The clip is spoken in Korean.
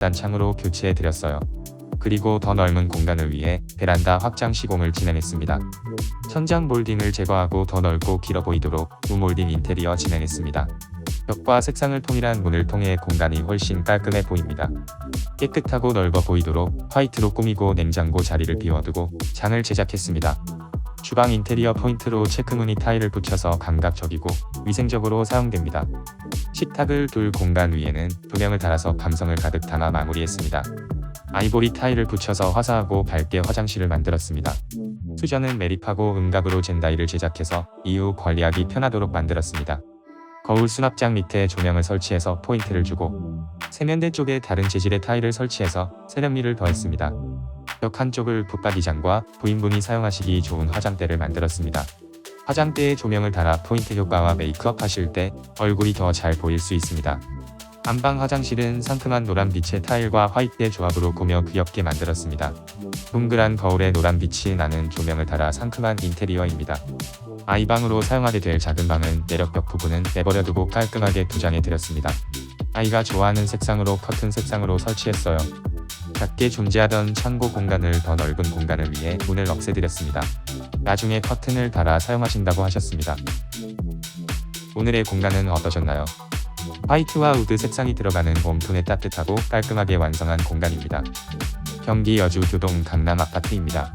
단창으로 교체해드렸어요. 그리고 더 넓은 공간을 위해 베란다 확장 시공을 진행했습니다. 천장 몰딩을 제거하고 더 넓고 길어 보이도록 우몰딩 인테리어 진행했습니다. 벽과 색상을 통일한 문을 통해 공간이 훨씬 깔끔해 보입니다. 깨끗하고 넓어 보이도록 화이트로 꾸미고 냉장고 자리를 비워두고 장을 제작했습니다. 주방 인테리어 포인트로 체크무늬 타일을 붙여서 감각적이고 위생적으로 사용됩니다. 식탁을 둘 공간 위에는 조명을 달아서 감성을 가득 담아 마무리했습니다. 아이보리 타일을 붙여서 화사하고 밝게 화장실을 만들었습니다. 수전은 매립하고 음각으로 젠다이를 제작해서 이후 관리하기 편하도록 만들었습니다. 거울 수납장 밑에 조명을 설치해서 포인트를 주고 세면대 쪽에 다른 재질의 타일을 설치해서 세련미를 더했습니다. 벽 한쪽을 붙박이장과 부인분이 사용하시기 좋은 화장대를 만들었습니다. 화장대에 조명을 달아 포인트 효과와 메이크업 하실 때 얼굴이 더 잘 보일 수 있습니다. 안방 화장실은 상큼한 노란빛의 타일과 화이트의 조합으로 꾸며 귀엽게 만들었습니다. 동그란 거울에 노란빛이 나는 조명을 달아 상큼한 인테리어입니다. 아이방으로 사용하게 될 작은 방은 내력벽 부분은 내버려두고 깔끔하게 도장해 드렸습니다. 아이가 좋아하는 색상으로 커튼 색상으로 설치했어요. 작게 존재하던 창고 공간을 더 넓은 공간을 위해 문을 없애드렸습니다. 나중에 커튼을 달아 사용하신다고 하셨습니다. 오늘의 공간은 어떠셨나요? 화이트와 우드 색상이 들어가는 웜톤의 따뜻하고 깔끔하게 완성한 공간입니다. 경기 여주 교동 강남 아파트입니다.